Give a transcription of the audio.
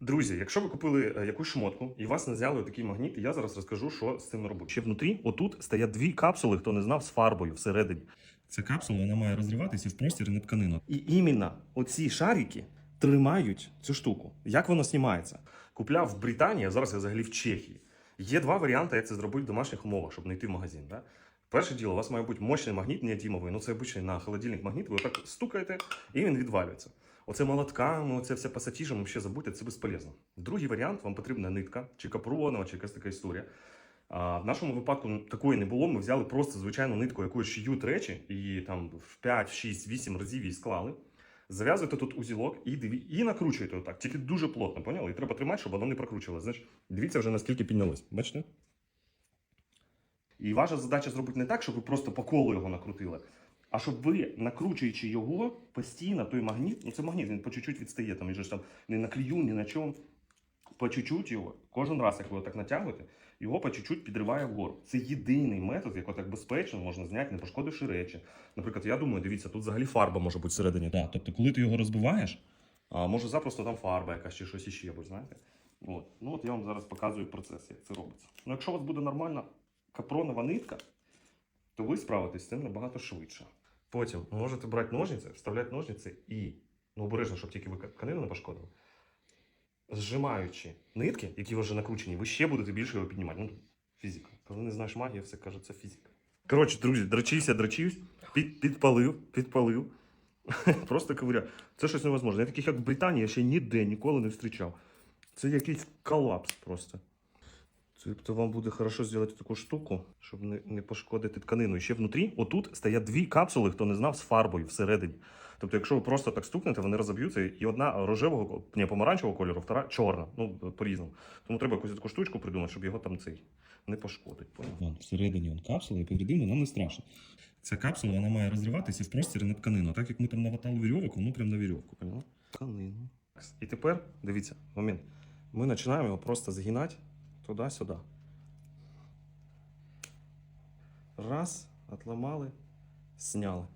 Друзі, якщо ви купили е, якусь шмотку і вас не взяли такий магніт, я зараз розкажу, що з цим робити. Ще внутрі, отут стоять дві капсули, хто не знав, з фарбою всередині. Ця капсула вона має розриватися в простір не тканину. І іменно оці шарики тримають цю штуку. Як воно знімається? Купляв в Британії, а зараз я взагалі в Чехії. Є два варіанти, як це зробити в домашніх умовах, щоб не йти в магазин. Да? Перше діло, у вас має бути мощний магніт неодімовий. Ну це обичний на холодильник магніт, ви отак стукаєте, і він відвалюється. Оце молотками, оце все пасатіжем, взагалі забудьте, це безполезно. Другий варіант, вам потрібна нитка, чи капронова, чи якась така історія. А, в нашому випадку такої не було. Ми взяли просто звичайну нитку, якою шиють речі, і там в 5, 6, 8 разів її склали. Зав'язуєте тут узілок і диві... і накручуєте отак. Тільки дуже плотно, поняли? І треба тримати, щоб воно не прокручувалося. Знаєш, дивіться вже наскільки піднялось. Бачите? І ваша задача зробити не так, щоб ви просто по колу його накрутили, а щоб ви, накручуючи його постійно, той магніт, ну це магніт, він по чуть-чуть відстає, там, він же ж там не на клію, ні на чому. По чуть-чуть його, кожен раз, як ви так натягуєте, його по чуть-чуть підриває вгору. Це єдиний метод, як так безпечно можна зняти, не пошкодивши речі. Наприклад, я думаю, дивіться, тут взагалі фарба може бути всередині. Да. Тобто, коли ти його розбиваєш, а може запросто там фарба якась чи щось іще, бо знаєте. От. Ну от я вам зараз показую процес, як це робиться. Ну, якщо у вас буде нормальна капронова нитка, то ви справитесь з цим набагато швидше. Потім можете брати ножниці, вставляти ножниці і, ну обережно, щоб тільки ви тканину не пошкодили. Зжимаючи нитки, які вже накручені, ви ще будете більше його піднімати. Ну, фізика. Коли не знаєш магії, все каже, це фізика. Коротше, друзі, дрочився, дрочився, під, підпалив, підпалив. Просто ковиря. Це щось невозможне. Я таких, як в Британії, я ще ніде ніколи не зустрічав. Це якийсь колапс просто. Тобто вам буде хорошо зробити таку штуку, щоб не, не пошкодити тканину. І ще внутрі, отут стоять дві капсули, хто не знав, з фарбою всередині. Тобто, якщо ви просто так стукнете, вони розоб'ються, і одна рожевого, ні, помаранчевого кольору, втора чорна. Ну, по-різному. Тому треба якусь таку штучку придумати, щоб його там цей не пошкодить. Вон, всередині вон капсула, і повредимо, нам не страшно. Ця капсула вона має розриватися в простір на тканину. Так як ми там наватали вірьовок, воно прямо на вірьовку. Тканину. І тепер, дивіться, момент. Ми починаємо його просто згинати туди-сюди. Раз, отламали, сняли.